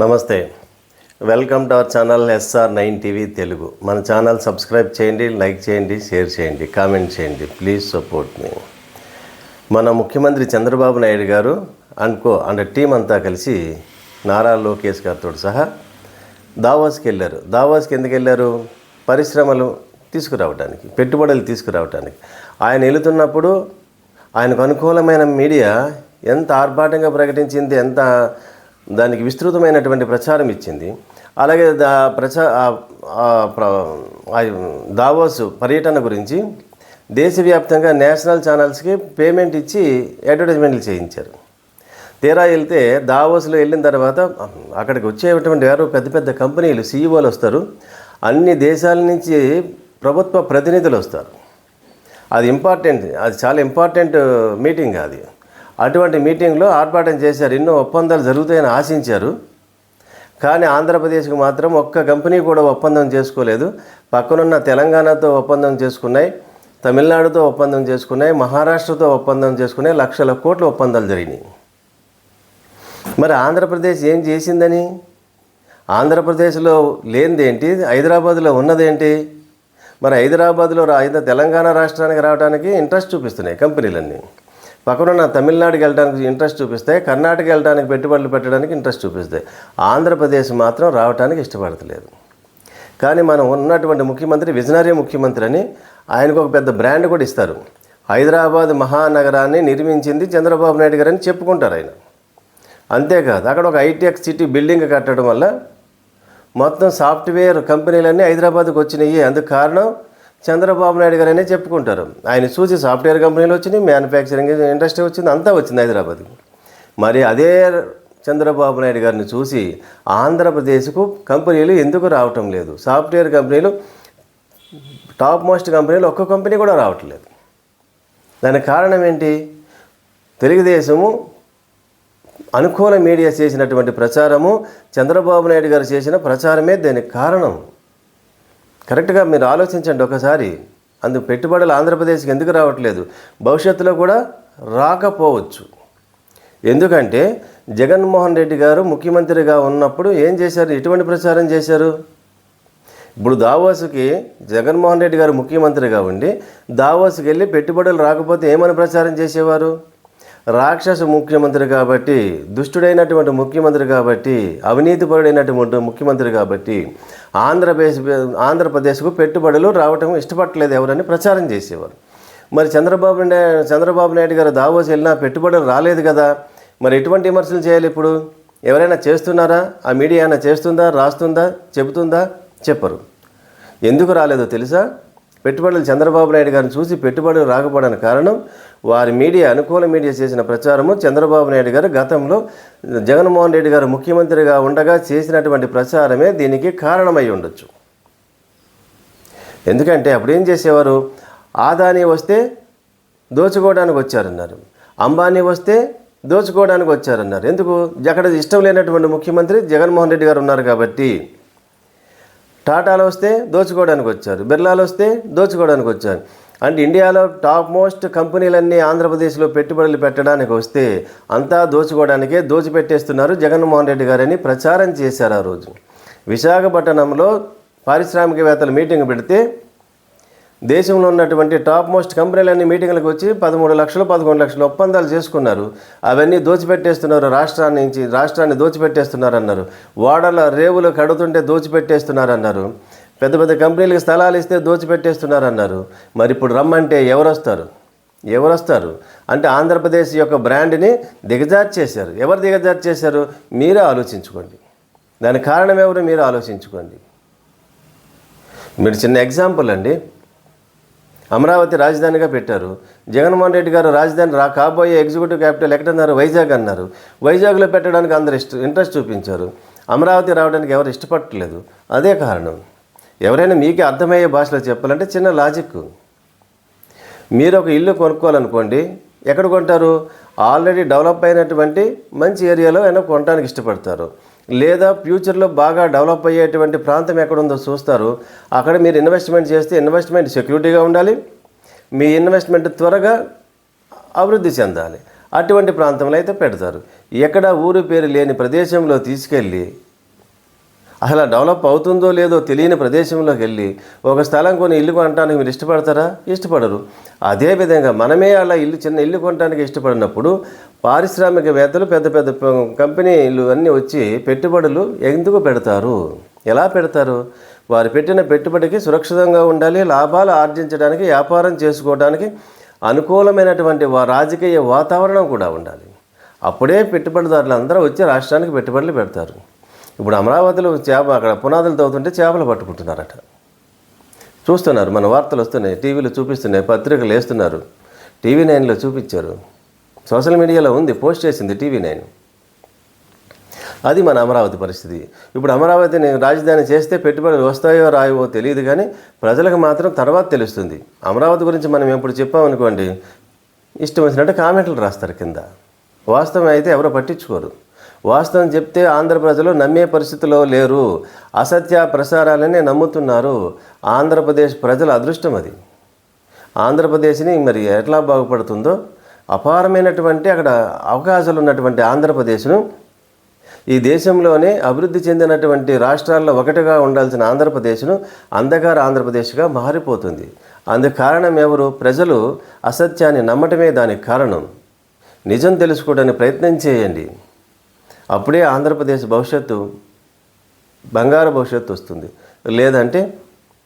Namaste. Welcome to our channel SR nine TV Telugu. మన channel subscribe చేయండి like చేయండి share చేయండి comment చేయండి. Please support me. మన ముఖ్యమంత్రి చంద్రబాబు నాయుడు గారు అనుకో అండ్ టీం అంతా కలిసి నారా లోకేష్ గారితో సహా దావాస్కి వెళ్ళారు. దావాస్కి ఎందుకు వెళ్ళారు? పరిశ్రమలు తీసుకురావడానికి పెట్టుబడులు తీసుకురావడానికి ఆయన వెళుతున్నప్పుడు ఆయనకు అనుకూలమైన మీడియా ఎంత ఆర్భాటంగా ప్రకటించింది ఎంత దానికి విస్తృతమైనటువంటి ప్రచారం ఇచ్చింది. అలాగే దా ప్రచా దావోస్ పర్యటన గురించి దేశవ్యాప్తంగా నేషనల్ ఛానల్స్కి పేమెంట్ ఇచ్చి అడ్వర్టైజ్మెంట్లు చేయించారు. తీరా వెళ్తే దావోస్లో వెళ్ళిన తర్వాత అక్కడికి వచ్చేటువంటి వారు పెద్ద పెద్ద కంపెనీలు సీఈఓలు వస్తారు. అన్ని దేశాల నుంచి ప్రభుత్వ ప్రతినిధులు వస్తారు. అది ఇంపార్టెంట్ అది చాలా ఇంపార్టెంట్ మీటింగ్ అది. అటువంటి మీటింగ్లో ఆర్భాటం చేశారు. ఎన్నో ఒప్పందాలు జరుగుతాయని ఆశించారు. కానీ ఆంధ్రప్రదేశ్కి మాత్రం ఒక్క కంపెనీ కూడా ఒప్పందం చేసుకోలేదు. పక్కనున్న తెలంగాణతో ఒప్పందం చేసుకున్నాయి. తమిళనాడుతో ఒప్పందం చేసుకున్నాయి. మహారాష్ట్రతో ఒప్పందం చేసుకున్నాయి. లక్షల కోట్ల ఒప్పందాలు జరిగినాయి. మరి ఆంధ్రప్రదేశ్ ఏం చేసిందని? ఆంధ్రప్రదేశ్లో లేనిదేంటి? హైదరాబాద్లో ఉన్నదేంటి? మరి హైదరాబాద్లో రా తెలంగాణ రాష్ట్రానికి రావడానికి ఇంట్రెస్ట్ చూపిస్తున్నాయి కంపెనీలన్నీ. పక్కనున్న తమిళనాడుకి వెళ్ళడానికి ఇంట్రెస్ట్ చూపిస్తాయి కర్ణాటక వెళ్ళడానికి పెట్టుబడులు పెట్టడానికి ఇంట్రెస్ట్ చూపిస్తాయి ఆంధ్రప్రదేశ్ మాత్రం రావడానికి ఇష్టపడతలేదు. కానీ మనం ఉన్నటువంటి ముఖ్యమంత్రి విజనరీ ముఖ్యమంత్రి అని ఆయనకు ఒక పెద్ద బ్రాండ్ కూడా ఇస్తారు. హైదరాబాద్ మహానగరాన్ని నిర్మించింది చంద్రబాబు నాయుడు గారు అని చెప్పుకుంటారు ఆయన. అంతేకాదు అక్కడ ఒక ఐటీఎక్ సిటీ బిల్డింగ్ కట్టడం వల్ల మొత్తం సాఫ్ట్వేర్ కంపెనీలన్నీ హైదరాబాద్కి వచ్చినాయి. అందుకు కారణం చంద్రబాబు నాయుడు గారనే చెప్పుకుంటారు. ఆయన చూసి సాఫ్ట్వేర్ కంపెనీలు వచ్చినాయి మ్యానుఫ్యాక్చరింగ్ ఇండస్ట్రీ వచ్చింది అంతా వచ్చింది హైదరాబాద్కి మరి అదే చంద్రబాబు నాయుడు గారిని చూసి ఆంధ్రప్రదేశ్కు కంపెనీలు ఎందుకు రావటం లేదు? సాఫ్ట్వేర్ కంపెనీలు టాప్ మోస్ట్ కంపెనీలు ఒక్క కంపెనీ కూడా రావట్లేదు. దానికి కారణం ఏంటి? తెలుగుదేశము అనుకూల మీడియా చేసినటువంటి ప్రచారము చంద్రబాబు నాయుడు గారు చేసిన ప్రచారమే దానికి కారణం. కరెక్ట్గా మీరు ఆలోచించండి ఒకసారి. అందుకు పెట్టుబడులు ఆంధ్రప్రదేశ్కి ఎందుకు రావట్లేదు? భవిష్యత్తులో కూడా రాకపోవచ్చు. ఎందుకంటే జగన్మోహన్ రెడ్డి గారు ముఖ్యమంత్రిగా ఉన్నప్పుడు ఏం చేశారు? ఎటువంటి ప్రచారం చేశారు? ఇప్పుడు దావోస్కి జగన్మోహన్ రెడ్డి గారు ముఖ్యమంత్రిగా ఉండి దావోస్కి వెళ్ళి పెట్టుబడులు రాకపోతే ఏమని ప్రచారం చేసేవారు? రాక్షస ముఖ్యమంత్రి కాబట్టి దుష్టుడైనటువంటి ముఖ్యమంత్రి కాబట్టి అవినీతిపరుడైనటువంటి ముఖ్యమంత్రి కాబట్టి ఆంధ్రప్రదేశ్ ఆంధ్రప్రదేశ్కు పెట్టుబడులు రావటం ఇష్టపడలేదు ఎవరని ప్రచారం చేసేవారు. మరి చంద్రబాబు నాయుడు చంద్రబాబు నాయుడు గారు దావోస్ వెళ్ళినా పెట్టుబడులు రాలేదు కదా. మరి ఎటువంటి విమర్శలు చేయాలి ఇప్పుడు? ఎవరైనా చేస్తున్నారా? ఆ మీడియా అయినా చేస్తుందా? రాస్తుందా? చెబుతుందా? చెప్పరు. ఎందుకు రాలేదో తెలుసా? పెట్టుబడులు చంద్రబాబు నాయుడు గారిని చూసి పెట్టుబడులు రాకపోవడానికి కారణం వారి మీడియా అనుకూల మీడియా చేసిన ప్రచారము చంద్రబాబు నాయుడు గారు గతంలో జగన్మోహన్ రెడ్డి గారు ముఖ్యమంత్రిగా ఉండగా చేసినటువంటి ప్రచారమే దీనికి కారణమై ఉండొచ్చు. ఎందుకంటే అప్పుడు ఏం చేసేవారు? ఆదాని వస్తే దోచుకోవడానికి వచ్చారన్నారు. అంబానీ వస్తే దోచుకోవడానికి వచ్చారన్నారు. ఎందుకు? అక్కడ ఇష్టం లేనటువంటి ముఖ్యమంత్రి జగన్మోహన్ రెడ్డి గారు ఉన్నారు కాబట్టి. టాటాలో వస్తే దోచుకోవడానికి వచ్చారు. బిర్లాలో వస్తే దోచుకోవడానికి వచ్చారు. అంటే ఇండియాలో టాప్ మోస్ట్ కంపెనీలన్నీ ఆంధ్రప్రదేశ్లో పెట్టుబడులు పెట్టడానికి వస్తే అంతా దోచుకోవడానికే దోచిపెట్టేస్తున్నారు జగన్మోహన్ రెడ్డి గారని ప్రచారం చేశారు ఆ రోజు. విశాఖపట్నంలో పారిశ్రామికవేత్తలు మీటింగ్ పెడితే దేశంలో ఉన్నటువంటి టాప్ మోస్ట్ కంపెనీలన్నీ మీటింగ్లకు వచ్చి పదమూడు లక్షలు పదకొండు లక్షలు ఒప్పందాలు చేసుకున్నారు. అవన్నీ దోచిపెట్టేస్తున్నారు రాష్ట్రాన్ని నుంచి రాష్ట్రాన్ని దోచిపెట్టేస్తున్నారు అన్నారు. ఓడల రేవులు కడుతుంటే దోచిపెట్టేస్తున్నారు అన్నారు. పెద్ద పెద్ద కంపెనీలకు స్థలాలు ఇస్తే దోచిపెట్టేస్తున్నారు అన్నారు మరి ఇప్పుడు రమ్మంటే ఎవరు వస్తారు ఎవరు వస్తారు అంటే ఆంధ్రప్రదేశ్ యొక్క బ్రాండ్ని దిగజార్చేశారు ఎవరు దిగజార్చేశారు మీరే ఆలోచించుకోండి. దానికి కారణం ఎవరు? మీరు ఆలోచించుకోండి. మీరు చిన్న ఎగ్జాంపుల్ అండి. అమరావతి రాజధానిగా పెట్టారు. జగన్మోహన్ రెడ్డి గారు రాజధాని రా కాబోయే ఎగ్జిక్యూటివ్ క్యాపిటల్ ఎక్కడన్నారు? వైజాగ్ అన్నారు. వైజాగ్లో పెట్టడానికి అందరు ఇష్ట ఇంట్రెస్ట్ చూపించారు. అమరావతి రావడానికి ఎవరు ఇష్టపడట్లేదు. అదే కారణం. ఎవరైనా మీకే అర్థమయ్యే భాషలో చెప్పాలంటే చిన్న లాజిక్. మీరు ఒక ఇల్లు కొనుక్కోవాలనుకోండి ఎక్కడ కొంటారు? ఆల్రెడీ డెవలప్ అయినటువంటి మంచి ఏరియాలో అయినా కొనడానికి ఇష్టపడతారు. లేదా ఫ్యూచర్లో బాగా డెవలప్ అయ్యేటువంటి ప్రాంతం ఎక్కడుందో చూస్తారు. అక్కడ మీరు ఇన్వెస్ట్మెంట్ చేస్తే ఇన్వెస్ట్మెంట్ సెక్యూరిటీగా ఉండాలి. మీ ఇన్వెస్ట్మెంట్ త్వరగా అభివృద్ధి చెందాలి. అటువంటి ప్రాంతంలో అయితే పెడతారు. ఎక్కడ ఊరు పేరు లేని ప్రదేశంలో తీసుకెళ్ళి అసలు డెవలప్ అవుతుందో లేదో తెలియని ప్రదేశంలోకి వెళ్ళి ఒక స్థలం కొని ఇల్లు కొనడానికి మీరు ఇష్టపడతారా? ఇష్టపడరు. అదేవిధంగా మనమే అలా ఇల్లు చిన్న ఇల్లు కొనడానికి ఇష్టపడినప్పుడు పారిశ్రామికవేత్తలు పెద్ద పెద్ద కంపెనీలు అన్నీ వచ్చి పెట్టుబడులు ఎందుకు పెడతారు? ఎలా పెడతారు? వారు పెట్టిన పెట్టుబడికి సురక్షితంగా ఉండాలి లాభాలు ఆర్జించడానికి వ్యాపారం చేసుకోవడానికి అనుకూలమైనటువంటి రాజకీయ వాతావరణం కూడా ఉండాలి. అప్పుడే పెట్టుబడిదారులు అందరూ వచ్చి రాష్ట్రానికి పెట్టుబడులు పెడతారు. ఇప్పుడు అమరావతిలో చేప అక్కడ పునాదులు తవ్వుతుంటే చేపలు పట్టుకుంటున్నారట. చూస్తున్నారు మన వార్తలు వస్తున్నాయి టీవీలో చూపిస్తున్నాయి పత్రికలు వేస్తున్నారు. టీవీ నైన్లో చూపించారు. సోషల్ మీడియాలో ఉంది పోస్ట్ చేసింది టీవీ నైన్. అది మన అమరావతి పరిస్థితి. ఇప్పుడు అమరావతిని రాజధాని చేస్తే పెట్టుబడులు వస్తాయో రాయవో తెలియదు కానీ ప్రజలకు మాత్రం తర్వాత తెలుస్తుంది. అమరావతి గురించి మనం ఎప్పుడు చెప్పామనుకోండి ఇష్టం వచ్చినట్టు కామెంట్లు రాస్తారు కింద. వాస్తవం అయితే ఎవరో పట్టించుకోరు. వాస్తవం చెప్తే ఆంధ్ర ప్రజలు నమ్మే పరిస్థితిలో లేరు. అసత్య ప్రసారాలనే నమ్ముతున్నారు. ఆంధ్రప్రదేశ్ ప్రజల అదృష్టం అది. ఆంధ్రప్రదేశ్ని మరి ఎట్లా బాగుపడుతుందో అపారమైనటువంటి అక్కడ అవకాశాలు ఉన్నటువంటి ఆంధ్రప్రదేశ్ను ఈ దేశంలోనే అభివృద్ధి చెందినటువంటి రాష్ట్రాల్లో ఒకటిగా ఉండాల్సిన ఆంధ్రప్రదేశ్ను అంధకార ఆంధ్రప్రదేశ్గా మారిపోతుంది. అందుకు కారణం ఎవరు? ప్రజలు అసత్యాన్ని నమ్మటమే దానికి కారణం. నిజం తెలుసుకోవడానికి ప్రయత్నం చేయండి. అప్పుడే ఆంధ్రప్రదేశ్ భవిష్యత్తు బంగారు భవిష్యత్తు వస్తుంది. లేదంటే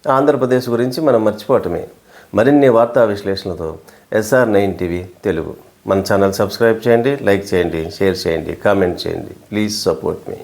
ఆంధ్రప్రదేశ్ గురించి మనం మర్చిపోవటమే. మరిన్ని వార్తా విశ్లేషణలతో ఎస్ఆర్ నైన్ టీవీ తెలుగు. మన ఛానల్ సబ్స్క్రైబ్ చేయండి లైక్ చేయండి షేర్ చేయండి కామెంట్ చేయండి. Please support me.